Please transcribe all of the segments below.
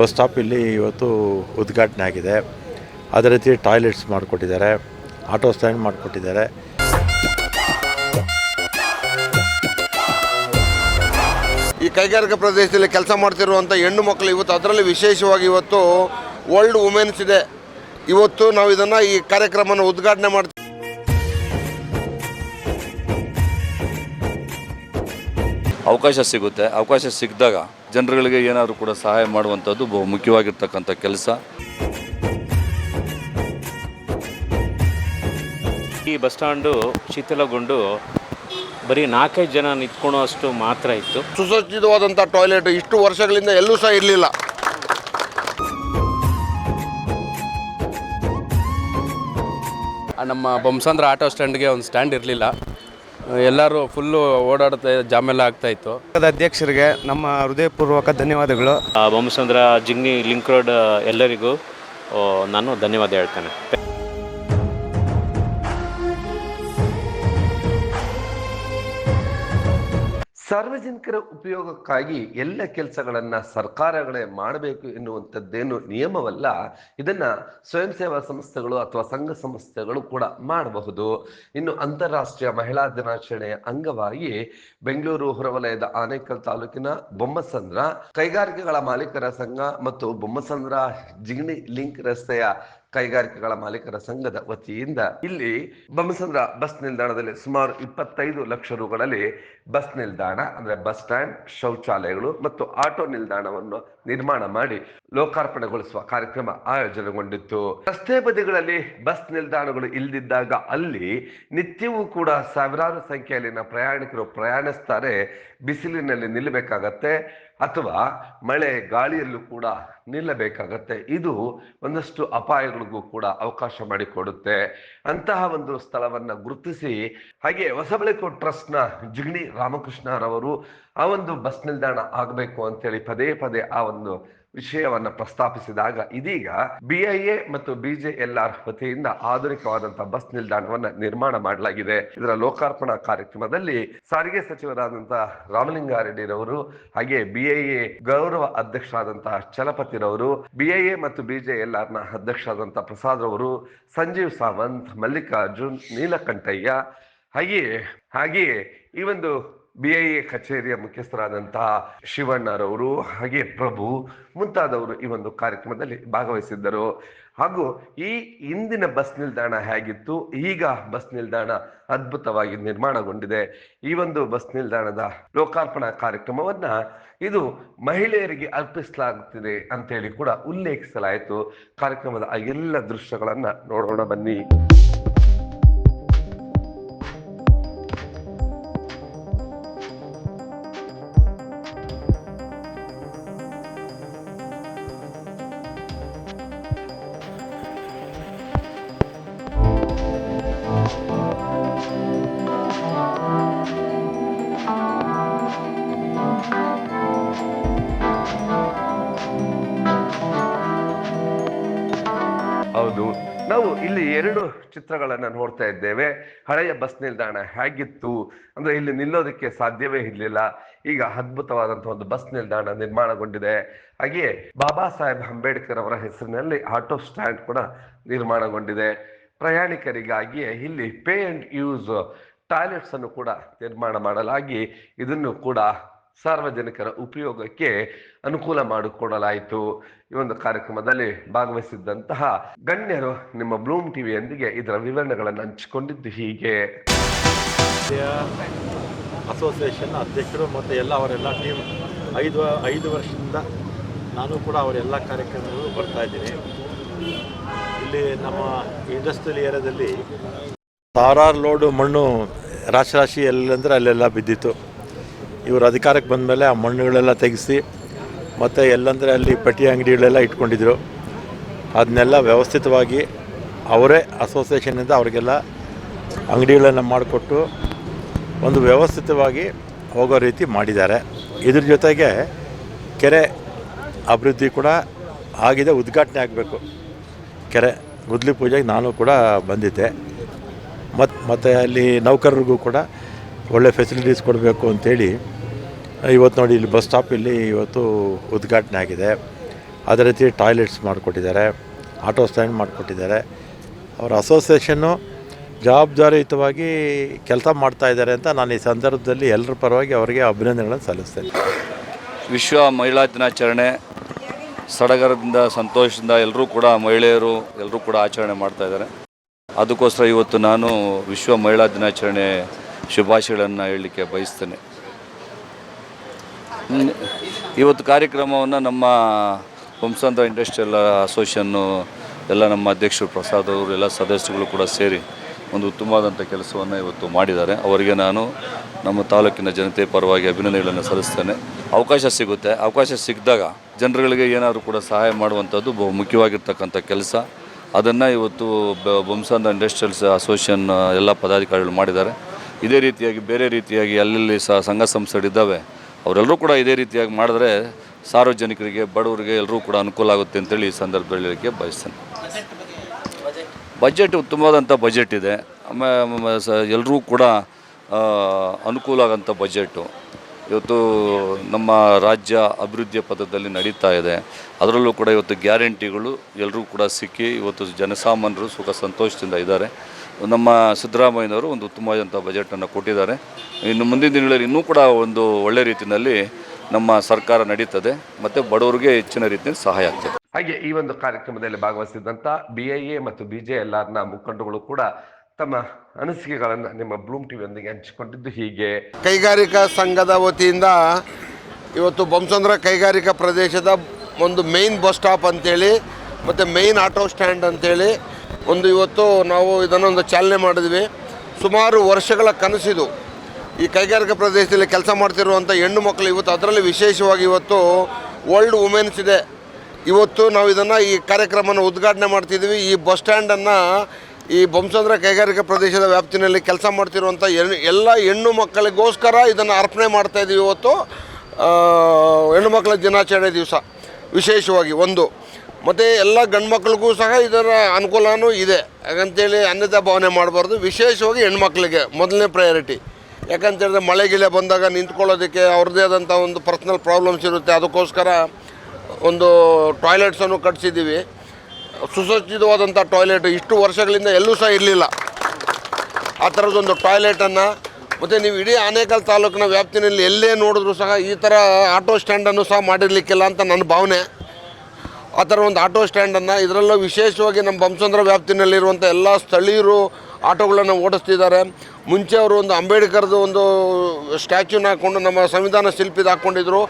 Bus stop ಇಲ್ಲಿ ಇವತ್ತು ಉದ್ಘಾಟನೆ ಆಗಿದೆ. ಅದೇ ರೀತಿ ಟಾಯ್ಲೆಟ್ಸ್ ಮಾಡಿಕೊಟ್ಟಿದ್ದಾರೆ. ಆಟೋ ಸ್ಟ್ಯಾಂಡ್ ಮಾಡಿಕೊಟ್ಟಿದ್ದಾರೆ. ಈ ಕೈಗಾರಿಕಾ ಪ್ರದೇಶದಲ್ಲಿ ಕೆಲಸ ಮಾಡ್ತಿರುವಂಥ ಹೆಣ್ಣು ಮಕ್ಕಳು ಇವತ್ತು ಅದರಲ್ಲಿ ವಿಶೇಷವಾಗಿ ಇವತ್ತು ವರ್ಲ್ಡ್ ವುಮೆನ್ಸ್ ಇದೆ ಇವತ್ತು ನಾವು ಇದನ್ನು ಈ ಕಾರ್ಯಕ್ರಮನ ಉದ್ಘಾಟನೆ ಮಾಡ್ತೀವಿ. ಅವಕಾಶ ಸಿಗುತ್ತೆ. ಅವಕಾಶ ಸಿಕ್ಕಿದಾಗ ಜನರುಗಳಿಗೆ ಏನಾದರೂ ಕೂಡ ಸಹಾಯ ಮಾಡುವಂಥದ್ದು ಬಹು ಮುಖ್ಯವಾಗಿರ್ತಕ್ಕಂಥ ಕೆಲಸ. ಈ ಬಸ್ ಸ್ಟ್ಯಾಂಡು ಶಿಥಿಲಗೊಂಡು ಬರೀ ನಾಲ್ಕೈದು ಜನ ನಿಂತ್ಕೊಳ್ಳೋ ಅಷ್ಟು ಮಾತ್ರ ಇತ್ತು. ಸುಸಜ್ಜಿತವಾದಂಥ ಟಾಯ್ಲೆಟ್ ಇಷ್ಟು ವರ್ಷಗಳಿಂದ ಎಲ್ಲೂ ಸಹ ಇರಲಿಲ್ಲ. ನಮ್ಮ ಬೊಮ್ಸಂದ್ರ ಆಟೋ ಸ್ಟ್ಯಾಂಡ್ಗೆ ಒಂದು ಸ್ಟ್ಯಾಂಡ್ ಇರಲಿಲ್ಲ. ಎಲ್ಲರೂ ಫುಲ್ಲು ಓಡಾಡ್ತಾ ಜಾಮೆಲ್ಲ ಆಗ್ತಾಯಿತ್ತು ಇತ್ತು. ಅಧ್ಯಕ್ಷರಿಗೆ ನಮ್ಮ ಹೃದಯಪೂರ್ವಕ ಧನ್ಯವಾದಗಳು. ಬೊಮ್ಮಸಂದ್ರ ಜಿಗ್ನಿ ಲಿಂಕ್ ರೋಡ್ ಎಲ್ಲರಿಗೂ ನಾನು ಧನ್ಯವಾದ ಹೇಳ್ತೇನೆ. ಸಾರ್ವಜನಿಕರ ಉಪಯೋಗಕ್ಕಾಗಿ ಎಲ್ಲ ಕೆಲಸಗಳನ್ನ ಸರ್ಕಾರಗಳೇ ಮಾಡಬೇಕು ಎನ್ನುವಂಥದ್ದೇನು ನಿಯಮವಲ್ಲ, ಇದನ್ನ ಸ್ವಯಂ ಸೇವಾ ಸಂಸ್ಥೆಗಳು ಅಥವಾ ಸಂಘ ಸಂಸ್ಥೆಗಳು ಕೂಡ ಮಾಡಬಹುದು. ಇನ್ನು ಅಂತಾರಾಷ್ಟ್ರೀಯ ಮಹಿಳಾ ದಿನಾಚರಣೆಯ ಅಂಗವಾಗಿ ಬೆಂಗಳೂರು ಹೊರವಲಯದ ಆನೇಕಲ್ ತಾಲೂಕಿನ ಬೊಮ್ಮಸಂದ್ರ ಕೈಗಾರಿಕೆಗಳ ಮಾಲೀಕರ ಸಂಘ ಮತ್ತು ಬೊಮ್ಮಸಂದ್ರ ಜಿಗಣಿ ಲಿಂಕ್ ರಸ್ತೆಯ ಕೈಗಾರಿಕೆಗಳ ಮಾಲೀಕರ ಸಂಘದ ವತಿಯಿಂದ ಇಲ್ಲಿ ಬೊಮ್ಮಸಂದ್ರ ಬಸ್ ನಿಲ್ದಾಣದಲ್ಲಿ ಸುಮಾರು ಇಪ್ಪತ್ತೈದು ಲಕ್ಷ ರೂಗಳಲ್ಲಿ ಬಸ್ ನಿಲ್ದಾಣ, ಅಂದ್ರೆ ಬಸ್ ಸ್ಟ್ಯಾಂಡ್, ಶೌಚಾಲಯಗಳು ಮತ್ತು ಆಟೋ ನಿಲ್ದಾಣವನ್ನು ನಿರ್ಮಾಣ ಮಾಡಿ ಲೋಕಾರ್ಪಣೆಗೊಳಿಸುವ ಕಾರ್ಯಕ್ರಮ ಆಯೋಜನೆಗೊಂಡಿತ್ತು. ರಸ್ತೆ ಬದಿಗಳಲ್ಲಿ ಬಸ್ ನಿಲ್ದಾಣಗಳು ಇಲ್ದಿದ್ದಾಗ ಅಲ್ಲಿ ನಿತ್ಯವೂ ಕೂಡ ಸಾವಿರಾರು ಸಂಖ್ಯೆಯಲ್ಲಿನ ಪ್ರಯಾಣಿಕರು ಪ್ರಯಾಣಿಸ್ತಾರೆ, ಬಿಸಿಲಿನಲ್ಲಿ ನಿಲ್ಲಬೇಕಾಗತ್ತೆ ಅಥವಾ ಮಳೆ ಗಾಳಿಯಲ್ಲೂ ಕೂಡ ನಿಲ್ಲಬೇಕಾಗತ್ತೆ. ಇದು ಒಂದಷ್ಟು ಅಪಾಯಗಳಿಗೂ ಕೂಡ ಅವಕಾಶ ಮಾಡಿಕೊಡುತ್ತೆ. ಅಂತಹ ಒಂದು ಸ್ಥಳವನ್ನ ಗುರುತಿಸಿ, ಹಾಗೆ ಹೊಸಬಳಕು ಟ್ರಸ್ಟ್ನ ಜಿಗಣಿ ರಾಮಕೃಷ್ಣರವರು ಆ ಒಂದು ಬಸ್ ನಿಲ್ದಾಣ ಆಗಬೇಕು ಅಂತೇಳಿ ಪದೇ ಪದೇ ಆ ಒಂದು ವಿಷಯವನ್ನ ಪ್ರಸ್ತಾಪಿಸಿದಾಗ ಇದೀಗ ಬಿಐಎ ಮತ್ತು ಬಿಜೆಎಲ್ಆರ್ ವತಿಯಿಂದ ಆಧುನಿಕವಾದಂತಹ ಬಸ್ ನಿಲ್ದಾಣವನ್ನ ನಿರ್ಮಾಣ ಮಾಡಲಾಗಿದೆ. ಇದರ ಲೋಕಾರ್ಪಣಾ ಕಾರ್ಯಕ್ರಮದಲ್ಲಿ ಸಾರಿಗೆ ಸಚಿವರಾದಂತಹ ರಾಮಲಿಂಗಾರೆಡ್ಡಿರವರು ಹಾಗೆ ಬಿಐಎ ಗೌರವ ಅಧ್ಯಕ್ಷರಾದಂತಹ ಚಲಪತಿರವರು ಬಿಐಎ ಮತ್ತು ಬಿಜೆಎಲ್ಆರ್ನ ಅಧ್ಯಕ್ಷರಾದಂತಹ ಪ್ರಸಾದ್ ರವರು, ಸಂಜೀವ್ ಸಾವಂತ್, ಮಲ್ಲಿಕಾರ್ಜುನ್, ನೀಲಕಂಠಯ್ಯ, ಹಾಗೆಯೇ ಹಾಗೆಯೇ ಈ ಒಂದು ಬಿ ಐ ಎ ಕಚೇರಿಯ ಮುಖ್ಯಸ್ಥರಾದಂತಹ ಶಿವಣ್ಣರವರು ಹಾಗೆ ಪ್ರಭು ಮುಂತಾದವರು ಈ ಒಂದು ಕಾರ್ಯಕ್ರಮದಲ್ಲಿ ಭಾಗವಹಿಸಿದ್ದರು. ಹಾಗೂ ಈ ಇಂದಿನ ಬಸ್ ನಿಲ್ದಾಣ ಹೇಗಿತ್ತು, ಈಗ ಬಸ್ ನಿಲ್ದಾಣ ಅದ್ಭುತವಾಗಿ ನಿರ್ಮಾಣಗೊಂಡಿದೆ. ಈ ಒಂದು ಬಸ್ ನಿಲ್ದಾಣದ ಲೋಕಾರ್ಪಣಾ ಕಾರ್ಯಕ್ರಮವನ್ನ ಇದು ಮಹಿಳೆಯರಿಗೆ ಅರ್ಪಿಸಲಾಗುತ್ತಿದೆ ಅಂತೇಳಿ ಕೂಡ ಉಲ್ಲೇಖಿಸಲಾಯಿತು. ಕಾರ್ಯಕ್ರಮದ ಎಲ್ಲ ದೃಶ್ಯಗಳನ್ನ ನೋಡೋಣ ಬನ್ನಿ. ಚಿತ್ರಗಳನ್ನ ನೋಡ್ತಾ ಇದ್ದೇವೆ. ಹಳೆಯ ಬಸ್ ನಿಲ್ದಾಣ ಹೇಗಿತ್ತು? ಅಂದರೆ ಇಲ್ಲಿ ನಿಲ್ಲೋದಕ್ಕೆ ಸಾಧ್ಯವೇ ಇರಲಿಲ್ಲ. ಈಗ ಅದ್ಭುತವಾದಂಥ ಒಂದು ಬಸ್ ನಿಲ್ದಾಣ ನಿರ್ಮಾಣಗೊಂಡಿದೆ. ಹಾಗೆಯೇ ಬಾಬಾ ಸಾಹೇಬ್ ಅಂಬೇಡ್ಕರ್ ಅವರ ಹೆಸರಿನಲ್ಲಿ ಆಟೋ ಸ್ಟ್ಯಾಂಡ್ ಕೂಡ ನಿರ್ಮಾಣಗೊಂಡಿದೆ. ಪ್ರಯಾಣಿಕರಿಗಾಗಿ ಇಲ್ಲಿ ಪೇ ಆ್ಯಂಡ್ ಯೂಸ್ ಟಾಯ್ಲೆಟ್ಸನ್ನು ಕೂಡ ನಿರ್ಮಾಣ ಮಾಡಲಾಗಿ ಇದನ್ನು ಕೂಡ ಸಾರ್ವಜನಿಕರ ಉಪಯೋಗಕ್ಕೆ ಅನುಕೂಲ ಮಾಡಿಕೊಡಲಾಯಿತು. ಈ ಒಂದು ಕಾರ್ಯಕ್ರಮದಲ್ಲಿ ಭಾಗವಹಿಸಿದ್ದಂತಹ ಗಣ್ಯರು ನಿಮ್ಮ ಬ್ಲೂಮ್ ಟಿವಿಯೊಂದಿಗೆ ಇದರ ವಿವರಣೆಗಳನ್ನು ಹಂಚಿಕೊಂಡಿದ್ದು ಹೀಗೆ. ಅಸೋಸಿಯೇಷನ್ ಅಧ್ಯಕ್ಷರು ಮತ್ತು ಎಲ್ಲ ಅವರೆಲ್ಲ ಟೀಮ್ ಐದು ಐದು ವರ್ಷದಿಂದ ನಾನು ಕೂಡ ಅವರೆಲ್ಲ ಕಾರ್ಯಕ್ರಮಗಳು ಬರ್ತಾ ಇದ್ದೀನಿ. ಇಲ್ಲಿ ನಮ್ಮ ಇಂಡಸ್ಟ್ರಿಯಲ್ ಏರಿಯಾದಲ್ಲಿ ಸಾವಿರಾರು ಲೋಡು ಮಣ್ಣು ರಾಶಿ ರಾಶಿ ಎಲ್ಲಂದ್ರೆ ಅಲ್ಲೆಲ್ಲ ಬಿದ್ದಿತ್ತು. ಇವರು ಅಧಿಕಾರಕ್ಕೆ ಬಂದ ಮೇಲೆ ಆ ಮಣ್ಣುಗಳೆಲ್ಲ ತೆಗೆಸಿ ಮತ್ತು ಎಲ್ಲಂದರೆ ಅಲ್ಲಿ ಪಟ್ಟಿ ಅಂಗಡಿಗಳೆಲ್ಲ ಇಟ್ಕೊಂಡಿದ್ರು. ಅದನ್ನೆಲ್ಲ ವ್ಯವಸ್ಥಿತವಾಗಿ ಅವರೇ ಅಸೋಸಿಯೇಷನಿಂದ ಅವರಿಗೆಲ್ಲ ಅಂಗಡಿಗಳನ್ನು ಮಾಡಿಕೊಟ್ಟು ಒಂದು ವ್ಯವಸ್ಥಿತವಾಗಿ ಹೋಗೋ ರೀತಿ ಮಾಡಿದ್ದಾರೆ. ಇದ್ರ ಜೊತೆಗೆ ಕೆರೆ ಅಭಿವೃದ್ಧಿ ಕೂಡ ಆಗಿದೆ, ಉದ್ಘಾಟನೆ ಆಗಬೇಕು. ಕೆರೆ ಗುದ್ಲಿ ಪೂಜೆಗೆ ನಾನು ಕೂಡ ಬಂದಿದ್ದೆ. ಮತ್ತು ಮತ್ತು ಅಲ್ಲಿ ನೌಕರರಿಗೂ ಕೂಡ ಒಳ್ಳೆ ಫೆಸಿಲಿಟೀಸ್ ಕೊಡಬೇಕು ಅಂಥೇಳಿ ಇವತ್ತು ನೋಡಿ ಇಲ್ಲಿ ಬಸ್ ಸ್ಟಾಪ್ ಇಲ್ಲಿ ಇವತ್ತು ಉದ್ಘಾಟನೆ ಆಗಿದೆ. ಅದೇ ರೀತಿ ಟಾಯ್ಲೆಟ್ಸ್ ಮಾಡಿಕೊಟ್ಟಿದ್ದಾರೆ, ಆಟೋ ಸ್ಟ್ಯಾಂಡ್ ಮಾಡಿಕೊಟ್ಟಿದ್ದಾರೆ. ಅವರ ಅಸೋಸಿಯೇಷನ್ನು ಜವಾಬ್ದಾರಿಯುತವಾಗಿ ಕೆಲಸ ಮಾಡ್ತಾ ಇದ್ದಾರೆ ಅಂತ ನಾನು ಈ ಸಂದರ್ಭದಲ್ಲಿ ಎಲ್ಲರ ಪರವಾಗಿ ಅವರಿಗೆ ಅಭಿನಂದನೆಗಳನ್ನು ಸಲ್ಲಿಸ್ತೇನೆ. ವಿಶ್ವ ಮಹಿಳಾ ದಿನಾಚರಣೆ, ಸಡಗರದಿಂದ, ಸಂತೋಷದಿಂದ ಎಲ್ಲರೂ ಕೂಡ ಮಹಿಳೆಯರು ಎಲ್ಲರೂ ಕೂಡ ಆಚರಣೆ ಮಾಡ್ತಾ ಇದ್ದಾರೆ. ಅದಕ್ಕೋಸ್ಕರ ಇವತ್ತು ನಾನು ವಿಶ್ವ ಮಹಿಳಾ ದಿನಾಚರಣೆ ಶುಭಾಶಯಗಳನ್ನು ಹೇಳಲಿಕ್ಕೆ ಬಯಸ್ತೇನೆ. ಇವತ್ತು ಕಾರ್ಯಕ್ರಮವನ್ನು ನಮ್ಮ ಹುಂಸಂದ್ರ ಇಂಡಸ್ಟ್ರಿಯಲ್ ಅಸೋಸಿಯನ್ನು ಎಲ್ಲ ನಮ್ಮ ಅಧ್ಯಕ್ಷರು ಪ್ರಸಾದ್ ಅವರು ಎಲ್ಲ ಸದಸ್ಯರುಗಳು ಕೂಡ ಸೇರಿ ಒಂದು ಉತ್ತಮವಾದಂಥ ಕೆಲಸವನ್ನು ಇವತ್ತು ಮಾಡಿದ್ದಾರೆ. ಅವರಿಗೆ ನಾನು ನಮ್ಮ ತಾಲೂಕಿನ ಜನತೆ ಪರವಾಗಿ ಅಭಿನಂದನೆಗಳನ್ನು ಸಲ್ಲಿಸ್ತೇನೆ. ಅವಕಾಶ ಸಿಗುತ್ತೆ. ಅವಕಾಶ ಸಿಕ್ಕಿದಾಗ ಜನರುಗಳಿಗೆ ಏನಾದರೂ ಕೂಡ ಸಹಾಯ ಮಾಡುವಂಥದ್ದು ಬಹು ಮುಖ್ಯವಾಗಿರ್ತಕ್ಕಂಥ ಕೆಲಸ. ಅದನ್ನು ಇವತ್ತು ಬ- ಬೊಮ್ಸಾಂದ ಇಂಡಸ್ಟ್ರಿಯಲ್ಸ್ ಅಸೋಸಿಯೇಷನ್ ಎಲ್ಲ ಪದಾಧಿಕಾರಿಗಳು ಮಾಡಿದ್ದಾರೆ. ಇದೇ ರೀತಿಯಾಗಿ, ಬೇರೆ ರೀತಿಯಾಗಿ, ಅಲ್ಲಲ್ಲಿ ಸಹ ಸಂಘ ಸಂಸ್ಥೆಗಳಿದ್ದಾವೆ. ಅವರೆಲ್ಲರೂ ಕೂಡ ಇದೇ ರೀತಿಯಾಗಿ ಮಾಡಿದ್ರೆ ಸಾರ್ವಜನಿಕರಿಗೆ, ಬಡವರಿಗೆ ಎಲ್ಲರೂ ಕೂಡ ಅನುಕೂಲ ಆಗುತ್ತೆ ಅಂತೇಳಿ ಈ ಸಂದರ್ಭದಲ್ಲಿ ಹೇಳಲಿಕ್ಕೆ ಬಯಸ್ತೇನೆ. ಬಜೆಟ್ ಉತ್ತಮವಾದಂಥ ಬಜೆಟ್ ಇದೆ. ಆಮೇಲೆ ಎಲ್ಲರೂ ಕೂಡ ಅನುಕೂಲ ಆಗೋಂಥ ಬಜೆಟು. ಇವತ್ತು ನಮ್ಮ ರಾಜ್ಯ ಅಭಿವೃದ್ಧಿಯ ಪಥದಲ್ಲಿ ನಡೀತಾ ಇದೆ. ಅದರಲ್ಲೂ ಕೂಡ ಇವತ್ತು ಗ್ಯಾರಂಟಿಗಳು ಎಲ್ಲರೂ ಕೂಡ ಸಿಕ್ಕಿ ಇವತ್ತು ಜನಸಾಮಾನ್ಯರು ಸುಖ ಸಂತೋಷದಿಂದ ಇದ್ದಾರೆ. ನಮ್ಮ ಸಿದ್ದರಾಮಯ್ಯನವರು ಒಂದು ಉತ್ತಮವಾದಂಥ ಬಜೆಟನ್ನು ಕೊಟ್ಟಿದ್ದಾರೆ. ಇನ್ನು ಮುಂದಿನ ದಿನಗಳಲ್ಲಿ ಇನ್ನೂ ಕೂಡ ಒಂದು ಒಳ್ಳೆ ರೀತಿಯಲ್ಲಿ ನಮ್ಮ ಸರ್ಕಾರ ನಡೀತದೆ ಮತ್ತು ಬಡವರಿಗೆ ಹೆಚ್ಚಿನ ರೀತಿಯಲ್ಲಿ ಸಹಾಯ ಆಗ್ತದೆ. ಹಾಗೆ ಈ ಒಂದು ಕಾರ್ಯಕ್ರಮದಲ್ಲಿ ಭಾಗವಹಿಸಿದ್ದಂಥ ಬಿ ಐ ಎ ಮತ್ತು ಬಿ ಜೆ ಎಲ್ ಆರ್ನ ಮುಖಂಡಗಳು ಕೂಡ ತಮ್ಮ ಅನಿಸಿಕೆಗಳನ್ನು ನಿಮ್ಮ ಬ್ಲೂಮ್ ಟಿವಿಯೊಂದಿಗೆ ಹಂಚಿಕೊಂಡಿದ್ದು ಹೀಗೆ. ಕೈಗಾರಿಕಾ ಸಂಘದ ವತಿಯಿಂದ ಇವತ್ತು ಬೊಮ್ಮಸಂದ್ರ ಕೈಗಾರಿಕಾ ಪ್ರದೇಶದ ಒಂದು ಮೇಯ್ನ್ ಬಸ್ ಸ್ಟಾಪ್ ಅಂತೇಳಿ ಮತ್ತು ಮೇಯ್ನ್ ಆಟೋ ಸ್ಟ್ಯಾಂಡ್ ಅಂತೇಳಿ ಒಂದು ಇವತ್ತು ನಾವು ಇದನ್ನೊಂದು ಚಾಲನೆ ಮಾಡಿದ್ವಿ. ಸುಮಾರು ವರ್ಷಗಳ ಕನಸಿದು. ಈ ಕೈಗಾರಿಕಾ ಪ್ರದೇಶದಲ್ಲಿ ಕೆಲಸ ಮಾಡ್ತಿರುವಂಥ ಹೆಣ್ಣು ಮಕ್ಕಳು ಇವತ್ತು ಅದರಲ್ಲಿ ವಿಶೇಷವಾಗಿ ಇವತ್ತು ವರ್ಲ್ಡ್ ವುಮೆನ್ಸ್ ಇದೆ. ಇವತ್ತು ನಾವು ಇದನ್ನು ಈ ಕಾರ್ಯಕ್ರಮನ ಉದ್ಘಾಟನೆ ಮಾಡ್ತಿದ್ವಿ. ಈ ಬಸ್ ಸ್ಟ್ಯಾಂಡನ್ನು ಈ ಬೊಮ್ಸಂದ್ರ ಕೈಗಾರಿಕಾ ಪ್ರದೇಶದ ವ್ಯಾಪ್ತಿನಲ್ಲಿ ಕೆಲಸ ಮಾಡ್ತಿರುವಂಥ ಎಲ್ಲ ಹೆಣ್ಣು ಮಕ್ಕಳಿಗೋಸ್ಕರ ಇದನ್ನು ಅರ್ಪಣೆ ಮಾಡ್ತಾ ಇದ್ದೀವಿ ಇವತ್ತು. ಹೆಣ್ಣು ಮಕ್ಕಳ ದಿನಾಚರಣೆ ದಿವಸ. ವಿಶೇಷವಾಗಿ ಒಂದು. ಮತ್ತು ಎಲ್ಲ ಗಂಡ್ಮಕ್ಳಿಗೂ ಸಹ ಇದರ ಅನುಕೂಲನೂ ಇದೆ. ಯಾಕಂತೇಳಿ ಅನ್ಯತಾ ಭಾವನೆ ಮಾಡಬಾರ್ದು. ವಿಶೇಷವಾಗಿ ಹೆಣ್ಮಕ್ಳಿಗೆ ಮೊದಲನೇ ಪ್ರಯಾರಿಟಿ ಯಾಕಂತೇಳಿದ್ರೆ ಮಳೆ ಗಿಳೆ ಬಂದಾಗ ನಿಂತ್ಕೊಳ್ಳೋದಕ್ಕೆ ಅವ್ರದ್ದೇ ಆದಂಥ ಒಂದು ಪರ್ಸ್ನಲ್ ಪ್ರಾಬ್ಲಮ್ಸ್ ಇರುತ್ತೆ. ಅದಕ್ಕೋಸ್ಕರ ಒಂದು ಟಾಯ್ಲೆಟ್ಸನ್ನು ಕಟ್ಸಿದ್ದೀವಿ. ಸುಸಜ್ಜಿತವಾದಂಥ ಟಾಯ್ಲೆಟ್ ಇಷ್ಟು ವರ್ಷಗಳಿಂದ ಎಲ್ಲೂ ಸಹ ಇರಲಿಲ್ಲ. ಆ ಥರದೊಂದು ಟಾಯ್ಲೆಟನ್ನು ಮತ್ತು ನೀವು ಇಡೀ ಆನೇಕಲ್ ತಾಲೂಕಿನ ವ್ಯಾಪ್ತಿನಲ್ಲಿ ಎಲ್ಲೇ ನೋಡಿದ್ರೂ ಸಹ ಈ ಥರ ಆಟೋ ಸ್ಟ್ಯಾಂಡನ್ನು ಸಹ ಮಾಡಿರಲಿಕ್ಕಿಲ್ಲ ಅಂತ ನನ್ನ ಭಾವನೆ. ಆ ಥರ ಒಂದು ಆಟೋ ಸ್ಟ್ಯಾಂಡನ್ನು ಇದರಲ್ಲೂ ವಿಶೇಷವಾಗಿ ನಮ್ಮ ಬಂಸಂದ್ರ ವ್ಯಾಪ್ತಿನಲ್ಲಿರುವಂಥ ಎಲ್ಲ ಸ್ಥಳೀಯರು ಆಟೋಗಳನ್ನು ಓಡಿಸ್ತಿದ್ದಾರೆ. ಮುಂಚೆ ಅವರು ಒಂದು ಅಂಬೇಡ್ಕರ್ದು ಒಂದು ಸ್ಟ್ಯಾಚ್ಯೂನ ಹಾಕ್ಕೊಂಡು ನಮ್ಮ ಸಂವಿಧಾನ ಶಿಲ್ಪಿದ ಹಾಕ್ಕೊಂಡಿದ್ರು.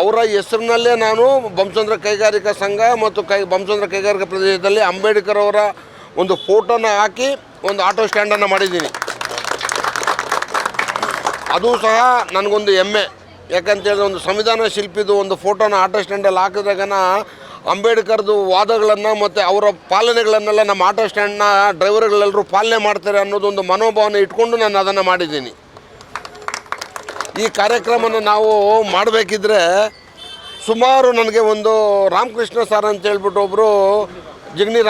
ಅವರ ಹೆಸರಿನಲ್ಲೇ ನಾನು ಬಂಸಂದ್ರ ಕೈಗಾರಿಕಾ ಸಂಘ ಮತ್ತು ಕೈ ಬಂಸಂದ್ರ ಕೈಗಾರಿಕಾ ಪ್ರದೇಶದಲ್ಲಿ ಅಂಬೇಡ್ಕರ್ ಅವರ ಒಂದು ಫೋಟೋನ ಹಾಕಿ ಒಂದು ಆಟೋ ಸ್ಟ್ಯಾಂಡನ್ನು ಮಾಡಿದ್ದೀನಿ. ಅದು ಸಹ ನನಗೊಂದು ಹೆಮ್ಮೆ. ಯಾಕಂತೇಳಿದ್ರೆ ಒಂದು ಸಂವಿಧಾನ ಶಿಲ್ಪಿದು ಒಂದು ಫೋಟೋನ ಆಟೋ ಸ್ಟ್ಯಾಂಡಲ್ಲಿ ಹಾಕಿದಾಗನ ಅಂಬೇಡ್ಕರ್ದು ವಾದಗಳನ್ನು ಮತ್ತು ಅವರ ಪಾಲನೆಗಳನ್ನೆಲ್ಲ ನಮ್ಮ ಆಟೋ ಸ್ಟ್ಯಾಂಡ್ನ ಡ್ರೈವರ್ಗಳೆಲ್ಲರೂ ಪಾಲನೆ ಮಾಡ್ತಾರೆ ಅನ್ನೋದೊಂದು ಮನೋಭಾವನೆ ಇಟ್ಕೊಂಡು ನಾನು ಅದನ್ನು ಮಾಡಿದ್ದೀನಿ. ಈ ಕಾರ್ಯಕ್ರಮನ ನಾವು ಮಾಡಬೇಕಿದ್ರೆ ಸುಮಾರು ನನಗೆ ಒಂದು ರಾಮಕೃಷ್ಣ ಸರ್ ಅಂತ ಹೇಳ್ಬಿಟ್ಟು ಒಬ್ಬರು ಜಿಗ್ನಿ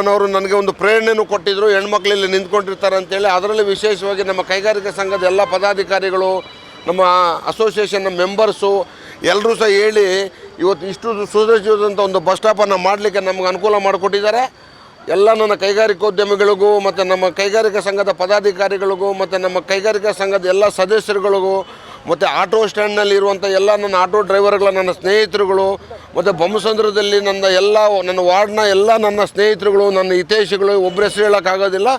ಅನ್ನೋರು ನನಗೆ ಒಂದು ಪ್ರೇರಣೆನೂ ಕೊಟ್ಟಿದ್ದರು ಹೆಣ್ಮಕ್ಳಲ್ಲಿ ನಿಂತ್ಕೊಂಡಿರ್ತಾರೆ ಅಂತೇಳಿ ಅದರಲ್ಲಿ ವಿಶೇಷವಾಗಿ ನಮ್ಮ ಕೈಗಾರಿಕಾ ಸಂಘದ ಎಲ್ಲ ಪದಾಧಿಕಾರಿಗಳು, ನಮ್ಮ ಅಸೋಸಿಯೇಷನ್ನ ಮೆಂಬರ್ಸು ಎಲ್ಲರೂ ಸಹ ಹೇಳಿ ಇವತ್ತು ಇಷ್ಟು ಸುಸಜ್ಜಿತವಾದಂಥ ಒಂದು ಬಸ್ ಸ್ಟಾಪನ್ನು ಮಾಡಲಿಕ್ಕೆ ನಮ್ಗೆ ಅನುಕೂಲ ಮಾಡಿಕೊಟ್ಟಿದ್ದಾರೆ. ಎಲ್ಲ ನನ್ನ ಕೈಗಾರಿಕೋದ್ಯಮಿಗಳಿಗೂ ಮತ್ತು ನಮ್ಮ ಕೈಗಾರಿಕಾ ಸಂಘದ ಪದಾಧಿಕಾರಿಗಳಿಗೂ ಮತ್ತು ನಮ್ಮ ಕೈಗಾರಿಕಾ ಸಂಘದ ಎಲ್ಲ ಸದಸ್ಯರುಗಳಿಗೂ ಮತ್ತು ಆಟೋ ಸ್ಟ್ಯಾಂಡ್ನಲ್ಲಿರುವಂಥ ಎಲ್ಲ ನನ್ನ ಆಟೋ ಡ್ರೈವರ್ಗಳ ನನ್ನ ಸ್ನೇಹಿತರುಗಳು, ಮತ್ತು ಬೊಮ್ಮಸಂದ್ರದಲ್ಲಿ ನನ್ನ ಎಲ್ಲ ನನ್ನ ವಾರ್ಡ್ನ ಎಲ್ಲ ನನ್ನ ಸ್ನೇಹಿತರುಗಳು, ನನ್ನ ಹಿತೈಷಿಗಳು ಒಬ್ಬರ ಹೆಸರು ಹೇಳೋಕ್ಕಾಗೋದಿಲ್ಲ.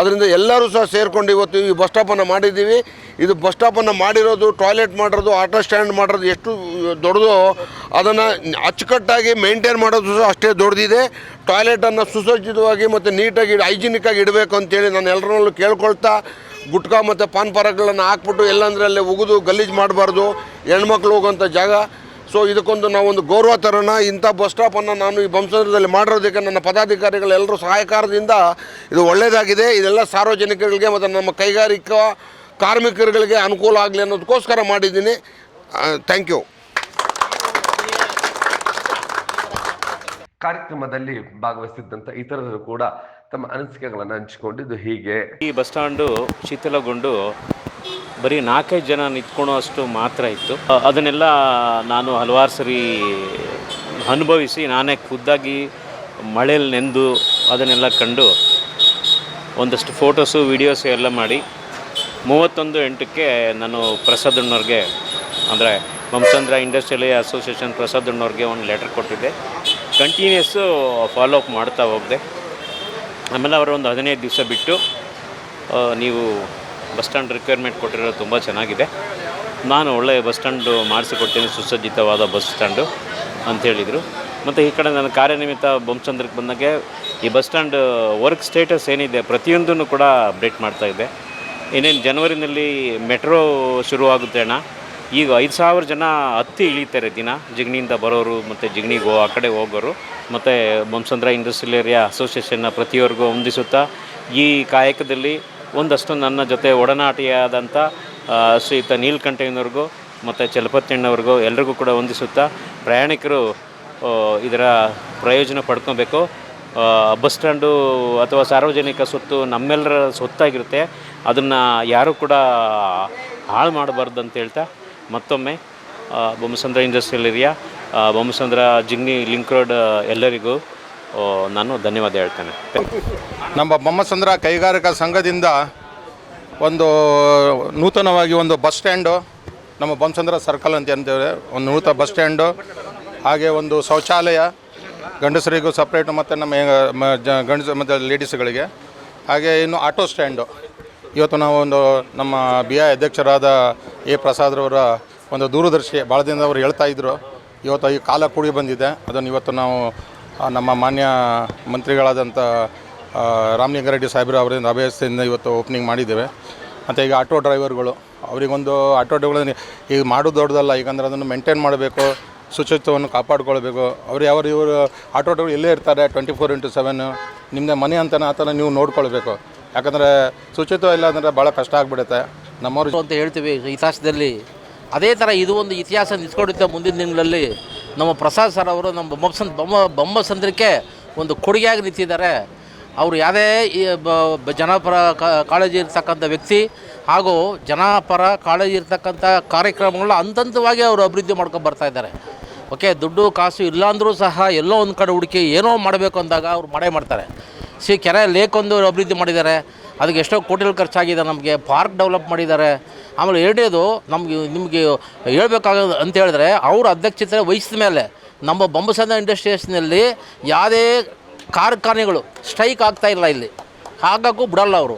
ಅದರಿಂದ ಎಲ್ಲರೂ ಸಹ ಸೇರಿಕೊಂಡು ಇವತ್ತು ಈ ಬಸ್ ಸ್ಟಾಪನ್ನು ಮಾಡಿದ್ದೀವಿ. ಇದು ಬಸ್ ಸ್ಟಾಪನ್ನು ಮಾಡಿರೋದು, ಟಾಯ್ಲೆಟ್ ಮಾಡಿರೋದು, ಆಟೋ ಸ್ಟ್ಯಾಂಡ್ ಮಾಡಿರೋದು ಎಷ್ಟು ದೊಡ್ಡದು ಅದನ್ನು ಅಚ್ಚುಕಟ್ಟಾಗಿ ಮೇಂಟೈನ್ ಮಾಡೋದು ಸಹ ಅಷ್ಟೇ ದೊಡ್ಡದಿದೆ. ಟಾಯ್ಲೆಟನ್ನು ಸುಸಜ್ಜಿತವಾಗಿ ಮತ್ತು ನೀಟಾಗಿ ಹೈಜಿನಿಕ್ಕಾಗಿ ಇಡಬೇಕು ಅಂತೇಳಿ ನಾನು ಎಲ್ಲರಲ್ಲೂ ಕೇಳ್ಕೊಳ್ತಾ ಗುಟ್ಕಾ ಮತ್ತು ಪಾನ್ ಪರಾಗಗಳನ್ನು ಹಾಕ್ಬಿಟ್ಟು ಎಲ್ಲಂದ್ರೆ ಅಲ್ಲಿ ಉಗಿದು ಗಲೀಜು ಮಾಡಬಾರ್ದು, ಹೆಣ್ಮಕ್ಳು ಹೋಗೋಂಥ ಜಾಗ. ಸೊ ಇದಕ್ಕೊಂದು ನಾವೊಂದು ಗೌರವ ತರೋಣ, ಇಂಥ ಬಸ್ ಸ್ಟಾಪನ್ನು ನಾನು ಈ ಬಂಸಂದ್ರದಲ್ಲಿ ಮಾಡಿರೋದಕ್ಕೆ ನನ್ನ ಪದಾಧಿಕಾರಿಗಳೆಲ್ಲರೂ ಸಹಾಯಕಾರದಿಂದ ಇದು ಒಳ್ಳೆಯದಾಗಿದೆ ಇದೆಲ್ಲ ಸಾರ್ವಜನಿಕರಿಗೆ ಮತ್ತು ನಮ್ಮ ಕೈಗಾರಿಕಾ ಕಾರ್ಮಿಕರುಗಳಿಗೆ ಅನುಕೂಲ ಆಗಲಿ ಅನ್ನೋದಕ್ಕೋಸ್ಕರ ಮಾಡಿದ್ದೀನಿ. ಥ್ಯಾಂಕ್ ಯು ಕಾರ್ಯಕ್ರಮದಲ್ಲಿ ಭಾಗವಹಿಸಿದ್ದಂಥ ಇತರರು ಕೂಡ ತಮ್ಮ ಅನಿಸಿಕೆಗಳನ್ನು ಹಂಚಿಕೊಂಡಿದ್ದು ಹೀಗೆ. ಈ ಬಸ್ ಸ್ಟ್ಯಾಂಡು ಶಿಥಿಲಗೊಂಡು ಬರೀ ನಾಲ್ಕೈದು ಜನ ನಿಂತ್ಕೊಳ್ಳೋ ಅಷ್ಟು ಮಾತ್ರ ಇತ್ತು. ಅದನ್ನೆಲ್ಲ ನಾನು ಹಲವಾರು ಸರಿ ಅನುಭವಿಸಿ ನಾನೇ ಖುದ್ದಾಗಿ ಮಳೆಯಲ್ಲಿ ನೆಂದು ಅದನ್ನೆಲ್ಲ ಕಂಡು ಒಂದಷ್ಟು ಫೋಟೋಸು, ವೀಡಿಯೋಸು ಎಲ್ಲ ಮಾಡಿ ಮೂವತ್ತೊಂದು ಎಂಟಕ್ಕೆ ನಾನು ಪ್ರಸಾದಣ್ಣವ್ರಿಗೆ ಅಂದರೆ ಮಮಸಂದ್ರ ಇಂಡಸ್ಟ್ರಿಯಲ್ ಅಸೋಸಿಯೇಷನ್ ಪ್ರಸಾದಣ್ಣವ್ರಿಗೆ ಒಂದು ಲೆಟರ್ ಕೊಟ್ಟಿದ್ದೆ. ಕಂಟಿನ್ಯೂಸ್ಸು ಫಾಲೋ ಅಪ್ ಮಾಡ್ತಾ ಹೋಗಿದೆ. ಆಮೇಲೆ ಅವರು ಒಂದು ಹದಿನೈದು ದಿವಸ ಬಿಟ್ಟು ನೀವು ಬಸ್ ಸ್ಟ್ಯಾಂಡ್ ರಿಕ್ವೈರ್ಮೆಂಟ್ ಕೊಟ್ಟಿರೋದು ತುಂಬ ಚೆನ್ನಾಗಿದೆ. ನಾನು ಒಳ್ಳೆಯ ಬಸ್ ಸ್ಟ್ಯಾಂಡು ಮಾಡಿಸಿಕೊಡ್ತೀನಿ, ಸುಸಜ್ಜಿತವಾದ ಬಸ್ ಸ್ಟ್ಯಾಂಡು ಅಂತ ಹೇಳಿದರು. ಮತ್ತು ಈ ಕಡೆ ನನ್ನ ಕಾರ್ಯನಿಮಿತ್ತ ಬೊಮ್ಮಚಂದ್ರಕ್ಕೆ ಬಂದಾಗೆ ಈ ಬಸ್ ಸ್ಟ್ಯಾಂಡ್ ವರ್ಕ್ ಸ್ಟೇಟಸ್ ಏನಿದೆ ಪ್ರತಿಯೊಂದನ್ನು ಕೂಡ ಅಪ್ಡೇಟ್ ಮಾಡ್ತಾಯಿದ್ದೆ ಇನ್ನೇನು ಜನವರಿನಲ್ಲಿ ಮೆಟ್ರೋ ಶುರುವಾಗುತ್ತೆ ಅಣ್ಣ? ಈಗ ಐದು ಸಾವಿರ ಜನ ಹತ್ತಿ ಇಳಿತಾರೆ ದಿನ. ಜಿಗ್ನಿಯಿಂದ ಬರೋರು ಮತ್ತು ಜಿಗಣಿಗೆ ಆ ಕಡೆ ಹೋಗೋರು. ಮತ್ತು ಬೊಮ್ಸಂದ್ರ ಇಂಡಸ್ಟ್ರಿಯಲ್ ಏರಿಯಾ ಅಸೋಸಿಯೇಷನ್ನ ಪ್ರತಿಯೊರ್ಗೂ ಹೊಂದಿಸುತ್ತಾ ಈ ಕಾಯಕದಲ್ಲಿ ಒಂದಷ್ಟು ನನ್ನ ಜೊತೆ ಒಡನಾಟಿಯಾದಂಥ ಶ್ರೀಯುತ ನೀಲ್ಕಂಠಯ್ಯನವ್ರಿಗೂ ಮತ್ತು ಚಲಪತಿಯಣ್ಣವ್ರಿಗೂ ಎಲ್ರಿಗೂ ಕೂಡ ಹೊಂದಿಸುತ್ತಾ ಪ್ರಯಾಣಿಕರು ಇದರ ಪ್ರಯೋಜನ ಪಡ್ಕೊಬೇಕು. ಬಸ್ ಸ್ಟ್ಯಾಂಡು ಅಥವಾ ಸಾರ್ವಜನಿಕ ಸ್ವತ್ತು ನಮ್ಮೆಲ್ಲರ ಸೊತ್ತಾಗಿರುತ್ತೆ ಅದನ್ನು ಯಾರೂ ಕೂಡ ಹಾಳು ಮಾಡಬಾರ್ದು ಅಂತ ಹೇಳ್ತಾ ಮತ್ತೊಮ್ಮೆ Bommasandra industrial area Bommasandra Jigani link road ಎಲ್ಲರಿಗೂ ನಾನು ಧನ್ಯವಾದ ಹೇಳ್ತೇನೆ. ನಮ್ಮ ಬೊಮ್ಮಸಂದ್ರ ಕೈಗಾರಿಕಾ ಸಂಘದಿಂದ ಒಂದು ನೂತನವಾಗಿ ಒಂದು ಬಸ್ ಸ್ಟ್ಯಾಂಡು, ನಮ್ಮ ಬೊಮ್ಮಸಂದ್ರ ಸರ್ಕಲ್ ಅಂತ ಅಂತೇವೆ ಒಂದು ನೂತನ ಬಸ್ ಸ್ಟ್ಯಾಂಡು, ಹಾಗೆ ಒಂದು ಶೌಚಾಲಯ, ಗಂಡಸರಿಗೂ ಸಪ್ರೇಟು ಮತ್ತು ನಮ್ಮ ಗಂಡಸ, ಮತ್ತು ಲೇಡೀಸ್ಗಳಿಗೆ ಹಾಗೆ ಇನ್ನು ಆಟೋ ಸ್ಟ್ಯಾಂಡು. ಇವತ್ತು ನಾವು ಒಂದು ನಮ್ಮ ಬಿ ಐ ಅಧ್ಯಕ್ಷರಾದ ಎ ಪ್ರಸಾದ್ರವರ ಒಂದು ದೂರದರ್ಶಿ ಭಾಳ ದಿನದ ಅವರು ಹೇಳ್ತಾ ಇದ್ದರು ಇವತ್ತು ಈ ಕಾಲ ಕೂಡಿ ಬಂದಿದೆ. ಅದನ್ನು ಇವತ್ತು ನಾವು ನಮ್ಮ ಮಾನ್ಯ ಮಂತ್ರಿಗಳಾದಂಥ ರಾಮಲಿಂಗಾರೆಡ್ಡಿ ಸಾಹೇಬರು ಅವರಿಂದ ಅಭ್ಯಾಸದಿಂದ ಇವತ್ತು ಓಪನಿಂಗ್ ಮಾಡಿದ್ದೇವೆ. ಮತ್ತು ಈಗ ಆಟೋ ಡ್ರೈವರ್ಗಳು, ಅವರಿಗೊಂದು ಆಟೋ ಡ್ರೈವರ್ ಈಗ ಮಾಡೋದು ದೊಡ್ಡದಲ್ಲ. ಈಗಂದ್ರೆ ಅದನ್ನು ಮೇಂಟೈನ್ ಮಾಡಬೇಕು, ಶುಚಿತ್ವವನ್ನು ಕಾಪಾಡ್ಕೊಳ್ಬೇಕು. ಅವ್ರು ಯಾವ, ಇವರು ಆಟೋ ಡ್ರೈವರ್ ಎಲ್ಲೇ ಇರ್ತಾರೆ ಟ್ವೆಂಟಿ ಫೋರ್ ಇಂಟು ಸೆವೆನ್ ನಿಮ್ಮದೇ ಮನೆ ಅಂತಲೇ ಆ ಥರ ನೀವು ನೋಡ್ಕೊಳ್ಬೇಕು. ಯಾಕಂದರೆ ಶುಚಿತ್ವ ಇಲ್ಲ ಅಂದರೆ ಭಾಳ ಕಷ್ಟ ಆಗಿಬಿಡುತ್ತೆ. ನಮ್ಮವ್ರು ಅಂತ ಹೇಳ್ತೀವಿ ಇತಿಹಾಸದಲ್ಲಿ. ಅದೇ ಥರ ಇದು ಒಂದು ಇತಿಹಾಸ ನಿಂತ್ಕೊಂಡಿದ್ದ ಮುಂದಿನ ದಿನಗಳಲ್ಲಿ ನಮ್ಮ ಪ್ರಸಾದ್ ಸರ್ ಅವರು ನಮ್ಮ ಬೊಮ್ಮಸನ್ ಬೊಮ್ಮ ಬೊಮ್ಮಸಂದ್ರಕ್ಕೆ ಒಂದು ಕೊಡುಗೆಯಾಗಿ ನಿಂತಿದ್ದಾರೆ. ಅವರು ಯಾವುದೇ ಜನಪರ ಕಾಳಜಿ ಇರ್ತಕ್ಕಂಥ ವ್ಯಕ್ತಿ ಹಾಗೂ ಜನಪರ ಕಾಳಜಿ ಇರ್ತಕ್ಕಂಥ ಕಾರ್ಯಕ್ರಮಗಳನ್ನ ಹಂತ ಹಂತವಾಗಿ ಅವರು ಅಭಿವೃದ್ಧಿ ಮಾಡ್ಕೊಂಡು ಬರ್ತಾ ಇದ್ದಾರೆ. ಓಕೆ, ದುಡ್ಡು, ಕಾಸು ಇಲ್ಲಾಂದರೂ ಸಹ ಎಲ್ಲೋ ಒಂದು ಕಡೆ ಹುಡುಕಿ ಏನೋ ಮಾಡಬೇಕು ಅಂದಾಗ ಅವ್ರು ಮಾಡೇ ಮಾಡ್ತಾರೆ. ಸಿ ಕೆರೆ ಲೇಕ್ ಒಂದು ಅಭಿವೃದ್ಧಿ ಮಾಡಿದ್ದಾರೆ. ಅದಕ್ಕೆ ಎಷ್ಟೋ ಕೋಟಿಗಳು ಖರ್ಚಾಗಿದೆ, ನಮಗೆ ಪಾರ್ಕ್ ಡೆವಲಪ್ ಮಾಡಿದ್ದಾರೆ. ಆಮೇಲೆ ಎರಡೇದು ನಮಗೆ ನಿಮಗೆ ಹೇಳ್ಬೇಕಾಗೋದು ಅಂತ ಹೇಳಿದ್ರೆ, ಅವ್ರ ಅಧ್ಯಕ್ಷತೆ ವಹಿಸಿದ ಮೇಲೆ ನಮ್ಮ ಬೊಂಬಸಂದ ಇಂಡಸ್ಟ್ರೀಸ್ನಲ್ಲಿ ಯಾವುದೇ ಕಾರ್ಖಾನೆಗಳು ಸ್ಟ್ರೈಕ್ ಆಗ್ತಾ ಇಲ್ಲ ಇಲ್ಲಿ. ಹಾಗಾಗೂ ಬಿಡಲ್ಲ ಅವರು.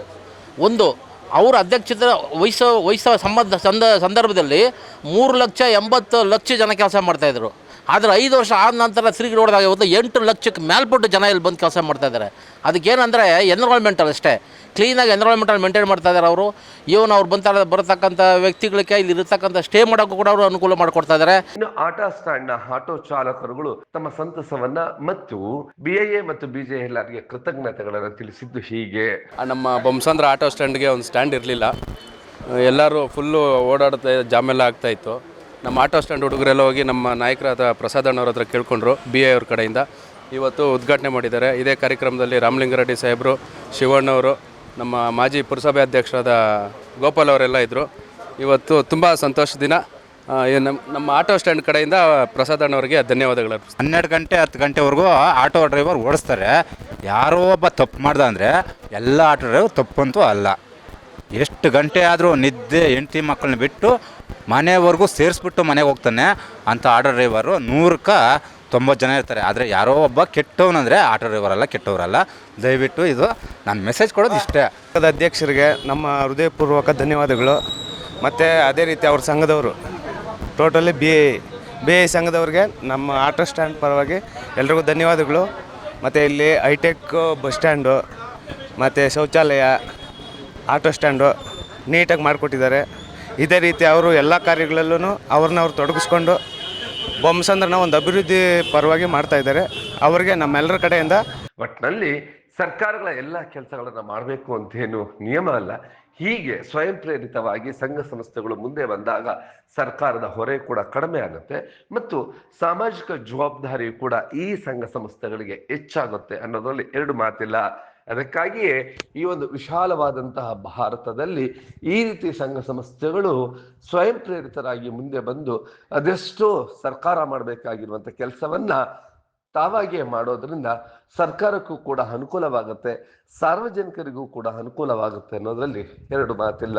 ಒಂದು, ಅವರ ಅಧ್ಯಕ್ಷತೆ ವಹಿಸೋ ವಹಿಸೋ ಸಂಬಂಧ, ಸಂದ, ಸಂದರ್ಭದಲ್ಲಿ ಮೂರು ಲಕ್ಷ ಎಂಬತ್ತು ಲಕ್ಷ ಜನ ಕೆಲಸ ಮಾಡ್ತಾಯಿದ್ರು ಆದರೆ ಐದು ವರ್ಷ ಆದ ನಂತರ ತಿರುಗಿ ನೋಡಿದಾಗ ಇವತ್ತು ಎಂಟು ಲಕ್ಷಕ್ಕೆ ಮೇಲ್ಪಟ್ಟು ಜನ ಇಲ್ಲಿ ಬಂದು ಕೆಲಸ ಮಾಡ್ತಾ ಇದ್ದಾರೆ. ಅದಕ್ಕೇನಂದರೆ ಎನ್ವಿರಾನ್ಮೆಂಟಲ್ ಅಷ್ಟೇ. ಕ್ಲೀನಾಗಿ ಎನ್ವಿರಾನ್ಮೆಂಟಲ್ ಮೇಂಟೈನ್ ಮಾಡ್ತಾ ಇದ್ದಾರೆ ಅವರು. ಇವನು ಅವ್ರು ಬಂತ ಬರತಕ್ಕಂಥ ವ್ಯಕ್ತಿಗಳಿಗೆ ಇಲ್ಲಿ ಇರತಕ್ಕಂಥ ಸ್ಟೇ ಮಾಡೋಕ್ಕೂ ಕೂಡ ಅವರು ಅನುಕೂಲ ಮಾಡಿಕೊಡ್ತಾ ಇದ್ದಾರೆ. ಇನ್ನು ಆಟೋ ಸ್ಟ್ಯಾಂಡ್ನ ಆಟೋ ಚಾಲಕರುಗಳು ತಮ್ಮ ಸಂತಸವನ್ನ ಮತ್ತು ಬಿಐಎ ಮತ್ತು ಬಿಜೆಎಲ್ಆರ್ಗೆ ಕೃತಜ್ಞತೆಗಳನ್ನು ತಿಳಿಸಿದ್ದು ಹೀಗೆ. ನಮ್ಮ ಬೊಮ್ಮಸಂದ್ರ ಆಟೋ ಸ್ಟ್ಯಾಂಡ್ಗೆ ಒಂದು ಸ್ಟ್ಯಾಂಡ್ ಇರಲಿಲ್ಲ. ಎಲ್ಲರೂ ಫುಲ್ಲು ಓಡಾಡ್ತಾ ಜಾಮೆಲ್ಲ ಆಗ್ತಾಯಿತ್ತು ನಮ್ಮ ಆಟೋ ಸ್ಟ್ಯಾಂಡ್ ಹುಡುಗರೆಲ್ಲ ಹೋಗಿ ನಮ್ಮ ನಾಯಕರಾದ ಪ್ರಸಾದ್ ಅಣ್ಣವ್ರ ಹತ್ರ ಕೇಳ್ಕೊಂಡ್ರು ಬಿ ಎ ಅವ್ರ ಕಡೆಯಿಂದ. ಇವತ್ತು ಉದ್ಘಾಟನೆ ಮಾಡಿದ್ದಾರೆ. ಇದೇ ಕಾರ್ಯಕ್ರಮದಲ್ಲಿ ರಾಮಲಿಂಗಾರೆಡ್ಡಿ ಸಾಹೇಬರು ಶಿವಣ್ಣವರು ನಮ್ಮ ಮಾಜಿ ಪುರಸಭೆ ಅಧ್ಯಕ್ಷರಾದ ಗೋಪಾಲ್ ಅವರೆಲ್ಲ ಇದ್ದರು ಇವತ್ತು ತುಂಬ ಸಂತೋಷ ದಿನ. ನಮ್ಮ ನಮ್ಮ ಆಟೋ ಸ್ಟ್ಯಾಂಡ್ ಕಡೆಯಿಂದ ಪ್ರಸಾದ್ ಅಣ್ಣವ್ರಿಗೆ ಧನ್ಯವಾದಗಳು. ಹನ್ನೆರಡು ಗಂಟೆ, ಹತ್ತು ಗಂಟೆವರೆಗೂ ಆಟೋ ಡ್ರೈವರ್ ಓಡಿಸ್ತಾರೆ. ಯಾರೋ ಒಬ್ಬ ತಪ್ಪು ಮಾಡ್ದ ಅಂದರೆ ಎಲ್ಲ ಆಟೋ ಡ್ರೈವರ್ ತಪ್ಪಂತೂ ಅಲ್ಲ. ಎಷ್ಟು ಗಂಟೆ ಆದರೂ ನಿದ್ದೆ ಹೆಂಡತಿ ಮಕ್ಕಳನ್ನ ಬಿಟ್ಟು ಮನೆವರೆಗೂ ಸೇರಿಸ್ಬಿಟ್ಟು ಮನೆಗೆ ಹೋಗ್ತಾನೆ ಅಂಥ ಆಟೋ ಡ್ರೈವರು. ನೂರಕ್ಕೆ ತೊಂಬತ್ತು ಜನ ಇರ್ತಾರೆ. ಆದರೆ ಯಾರೋ ಒಬ್ಬ ಕೆಟ್ಟವನಂದರೆ ಆಟೋ ಡ್ರೈವರಲ್ಲ ಕೆಟ್ಟವರಲ್ಲ. ದಯವಿಟ್ಟು ಇದು ನಾನು ಮೆಸೇಜ್ ಕೊಡೋದು ಇಷ್ಟೇ. ಸಂಘದ ಅಧ್ಯಕ್ಷರಿಗೆ ನಮ್ಮ ಹೃದಯಪೂರ್ವಕ ಧನ್ಯವಾದಗಳು. ಮತ್ತು ಅದೇ ರೀತಿ ಅವ್ರ ಸಂಘದವರು, ಟೋಟಲಿ ಬಿ ಬಿ ಐ ಸಂಘದವ್ರಿಗೆ ನಮ್ಮ ಆಟೋ ಸ್ಟ್ಯಾಂಡ್ ಪರವಾಗಿ ಎಲ್ರಿಗೂ ಧನ್ಯವಾದಗಳು. ಮತ್ತು ಇಲ್ಲಿ ಹೈಟೆಕ್ ಬಸ್ ಸ್ಟ್ಯಾಂಡು, ಮತ್ತು ಶೌಚಾಲಯ, ಆಟೋ ಸ್ಟ್ಯಾಂಡು ನೀಟಾಗಿ ಮಾಡಿಕೊಟ್ಟಿದ್ದಾರೆ. ಇದೇ ರೀತಿ ಅವರು ಎಲ್ಲ ಕಾರ್ಯಗಳಲ್ಲೂ ಅವ್ರನ್ನ ಅವ್ರು ತೊಡಗಿಸ್ಕೊಂಡು ಬೊಮ್ಮಸಂದ್ರನ ಒಂದು ಅಭಿವೃದ್ಧಿ ಪರವಾಗಿ ಮಾಡ್ತಾ ಇದ್ದಾರೆ. ಅವರಿಗೆ ನಮ್ಮೆಲ್ಲರ ಕಡೆಯಿಂದ ಒಟ್ಟಿನಲ್ಲಿ ಸರ್ಕಾರಗಳ ಎಲ್ಲ ಕೆಲಸಗಳನ್ನು ಮಾಡಬೇಕು ಅಂತೇನು ನಿಯಮ ಅಲ್ಲ. ಹೀಗೆ ಸ್ವಯಂ ಪ್ರೇರಿತವಾಗಿ ಸಂಘ ಸಂಸ್ಥೆಗಳು ಮುಂದೆ ಬಂದಾಗ ಸರ್ಕಾರದ ಹೊರೆ ಕೂಡ ಕಡಿಮೆ ಆಗುತ್ತೆ. ಮತ್ತು ಸಾಮಾಜಿಕ ಜವಾಬ್ದಾರಿ ಕೂಡ ಈ ಸಂಘ ಸಂಸ್ಥೆಗಳಿಗೆ ಹೆಚ್ಚಾಗುತ್ತೆ ಅನ್ನೋದರಲ್ಲಿ ಎರಡು ಮಾತಿಲ್ಲ. ಅದಕ್ಕಾಗಿಯೇ ಈ ಒಂದು ವಿಶಾಲವಾದಂತಹ ಭಾರತದಲ್ಲಿ ಈ ರೀತಿ ಸಂಘ ಸಂಸ್ಥೆಗಳು ಸ್ವಯಂ ಪ್ರೇರಿತರಾಗಿ ಮುಂದೆ ಬಂದು ಅದೆಷ್ಟೋ ಸರ್ಕಾರ ಮಾಡಬೇಕಾಗಿರುವಂಥ ಕೆಲಸವನ್ನ ತಾವಾಗಿಯೇ ಮಾಡೋದ್ರಿಂದ ಸರ್ಕಾರಕ್ಕೂ ಕೂಡ ಅನುಕೂಲವಾಗುತ್ತೆ, ಸಾರ್ವಜನಿಕರಿಗೂ ಕೂಡ ಅನುಕೂಲವಾಗುತ್ತೆ ಅನ್ನೋದರಲ್ಲಿ ಎರಡು ಮಾತಿಲ್ಲ.